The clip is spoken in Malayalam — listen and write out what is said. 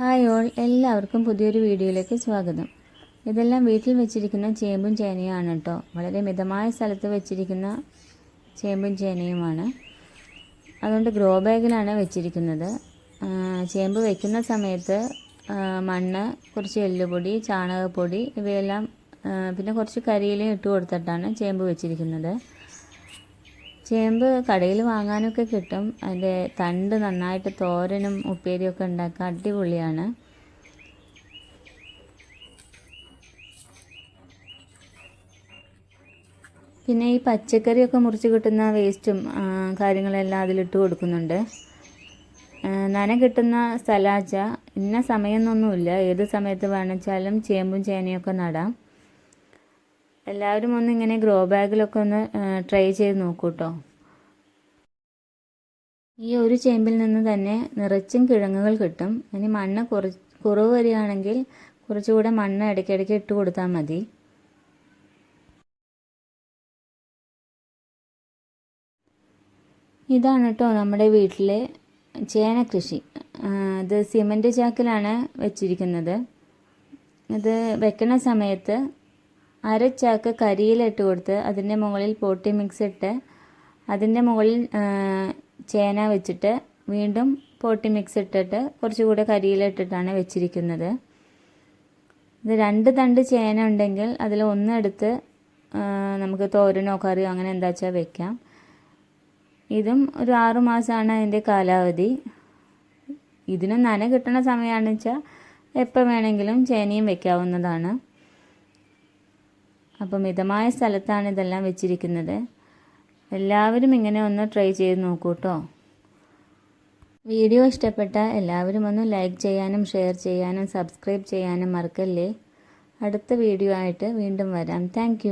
ഹായ് ഓൾ എല്ലാവർക്കും പുതിയൊരു വീഡിയോയിലേക്ക് സ്വാഗതം. ഇതെല്ലാം വീട്ടിൽ വെച്ചിരിക്കുന്ന ചേമ്പും ചേനയുമാണ് കേട്ടോ വളരെ മിതമായ സ്ഥലത്ത് വെച്ചിരിക്കുന്ന ചേമ്പും ചേനയുമാണ്. അതുകൊണ്ട് ഗ്രോ ബാഗിലാണ് വെച്ചിരിക്കുന്നത്. ചേമ്പ് വയ്ക്കുന്ന സമയത്ത് മണ്ണ് കുറച്ച് എല്ലുപൊടി ചാണകപ്പൊടി ഇവയെല്ലാം പിന്നെ കുറച്ച് കരിയിലും ഇട്ട് കൊടുത്തിട്ടാണ് ചേമ്പ് വെച്ചിരിക്കുന്നത്. ചേമ്പ് കടയിൽ വാങ്ങാനൊക്കെ കിട്ടും. അതിന്റെ തണ്ട് നന്നായിട്ട് തോരനും ഉപ്പേരിയൊക്കെ ഉണ്ടാക്കാൻ അടിപൊളിയാണ്. പിന്നെ ഈ പച്ചക്കറിയൊക്കെ മുറിച്ച് കിട്ടുന്ന വേസ്റ്റും കാര്യങ്ങളെല്ലാം അതിലിട്ട് കൊടുക്കുന്നുണ്ട്. നന കിട്ടുന്ന സ്ഥലാച്ച ഇന്ന സമയമൊന്നുമില്ല. ഏത് സമയത്ത് വേണമെച്ചാലും ചേമ്പും ചേനയൊക്കെ നടാം. എല്ലാവരും ഒന്ന് ഇങ്ങനെ ഗ്രോ ബാഗിലൊക്കെ ഒന്ന് ട്രൈ ചെയ്ത് നോക്കൂ കേട്ടോ ഈ ഒരു ചേമ്പിൽ നിന്ന് തന്നെ നിറച്ചും കിഴങ്ങുകൾ കിട്ടും. ഇനി മണ്ണ് കുറ കുറവ് വരികയാണെങ്കിൽ കുറച്ചുകൂടെ മണ്ണ് ഇടയ്ക്കിടയ്ക്ക് ഇട്ട് കൊടുത്താൽ മതി. ഇതാണ് കേട്ടോ നമ്മുടെ വീട്ടിലെ ചേന കൃഷി. ഇത് സിമന്റ് ചാക്കിലാണ് വെച്ചിരിക്കുന്നത്. ഇത് വെക്കുന്ന സമയത്ത് അരച്ചാക്ക് കരിയിലിട്ട് കൊടുത്ത് അതിന്റെ മുകളിൽ പോട്ടി മിക്സ് ഇട്ട് അതിന്റെ മുകളിൽ ചേന വെച്ചിട്ട് വീണ്ടും പോട്ടി മിക്സ് ഇട്ടിട്ട് കുറച്ചുകൂടെ കരിയിലിട്ടിട്ടാണ് വെച്ചിരിക്കുന്നത്. ഇത് രണ്ട് തണ്ട് ചേന ഉണ്ടെങ്കിൽ അതിൽ ഒന്നെടുത്ത് നമുക്ക് തോരനോ കറിയോ അങ്ങനെ എന്താ വെച്ചാൽ വെക്കാം. ഇതും ഒരു ആറു മാസമാണ് അതിന്റെ കാലാവധി. ഇതിന് നന കിട്ടണ സമയമാണെന്ന് വെച്ചാൽ എപ്പോൾ വേണമെങ്കിലും ചേനയും വെക്കാവുന്നതാണ്. അപ്പം മിതമായ സ്ഥലത്താണ് ഇതെല്ലാം വെച്ചിരിക്കുന്നത്. എല്ലാവരും ഇങ്ങനെ ഒന്ന് ട്രൈ ചെയ്ത് നോക്കൂ കേട്ടോ വീഡിയോ ഇഷ്ടപ്പെട്ട എല്ലാവരും ഒന്ന് ലൈക്ക് ചെയ്യാനും ഷെയർ ചെയ്യാനും സബ്സ്ക്രൈബ് ചെയ്യാനും മറക്കല്ലേ. അടുത്ത വീഡിയോ ആയിട്ട് വീണ്ടും വരാം. താങ്ക്